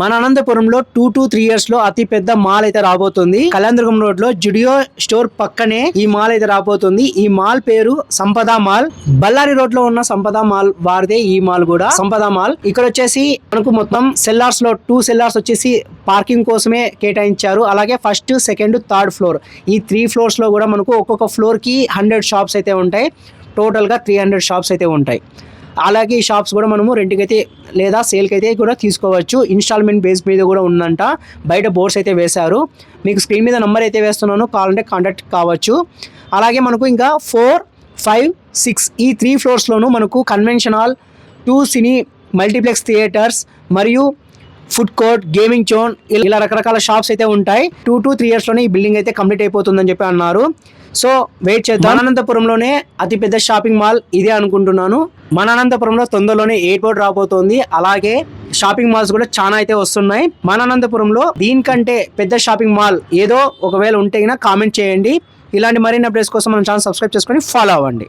మన అనంతపురంలో two to three ఇయర్స్లో అతి పెద్ద మాల్ అయితే రాబోతుంది. కళ్యాణదుర్గం రోడ్లో జుడియో స్టోర్ పక్కనే ఈ మాల్ అయితే రాబోతుంది. ఈ మాల్ పేరు సంపద మాల్ బళ్ళారి రోడ్లో ఉన్న సంపద మాల్ వారిదే ఈ మాల్ కూడా. సంపద మాల్ ఇక్కడ వచ్చేసి మనకు మొత్తం సెల్లార్స్లో టూ సెల్లార్స్ వచ్చేసి పార్కింగ్ కోసమే కేటాయించారు. అలాగే ఫస్ట్ సెకండ్ థర్డ్ ఫ్లోర్ ఈ త్రీ ఫ్లోర్స్లో కూడా మనకు ఒక్కొక్క ఫ్లోర్కి హండ్రెడ్ షాప్స్ అయితే ఉంటాయి. టోటల్గా త్రీ హండ్రెడ్ షాప్స్ అయితే ఉంటాయి. అలాగే ఈ షాప్స్ కూడా మనము రెంట్కి అయితే లేదా సేల్కి అయితే కూడా తీసుకోవచ్చు. ఇన్స్టాల్మెంట్ బేస్ మీద కూడా ఉందంట. బయట బోర్డ్స్ అయితే వేశారు. మీకు స్క్రీన్ మీద నెంబర్ అయితే వేస్తున్నాను. కావాలంటే కాంటాక్ట్ కావచ్చు. అలాగే మనకు ఇంకా ఫోర్ ఫైవ్ సిక్స్ ఈ త్రీ ఫ్లోర్స్లోనూ మనకు conventional two cine multiplex theatres మరియు ఫుడ్ కోర్ట్ గేమింగ్ జోన్ ఇలా రకరకాల షాప్స్ అయితే ఉంటాయి. టూ టు త్రీ ఇయర్స్లోనే ఈ బిల్డింగ్ అయితే కంప్లీట్ అయిపోతుందని చెప్పి అన్నారు. సో వెయిట్ చేద్దాం. అనంతపురంలోనే అతిపెద్ద షాపింగ్ మాల్ ఇదే అనుకుంటున్నాను. మన అనంతపురంలో తొందరలోనే ఎయిర్పోర్ట్ రాబోతోంది. అలాగే షాపింగ్ మాల్స్ కూడా చాలా అయితే వస్తున్నాయి. మన అనంతపురంలో దీనికంటే పెద్ద షాపింగ్ మాల్ ఏదో ఒకవేళ ఉంటే కామెంట్ చేయండి. ఇలాంటి మరిన్ని అప్డేట్స్ కోసం మనం ఛానల్ సబ్స్క్రైబ్ చేసుకొని ఫాలో అవ్వండి.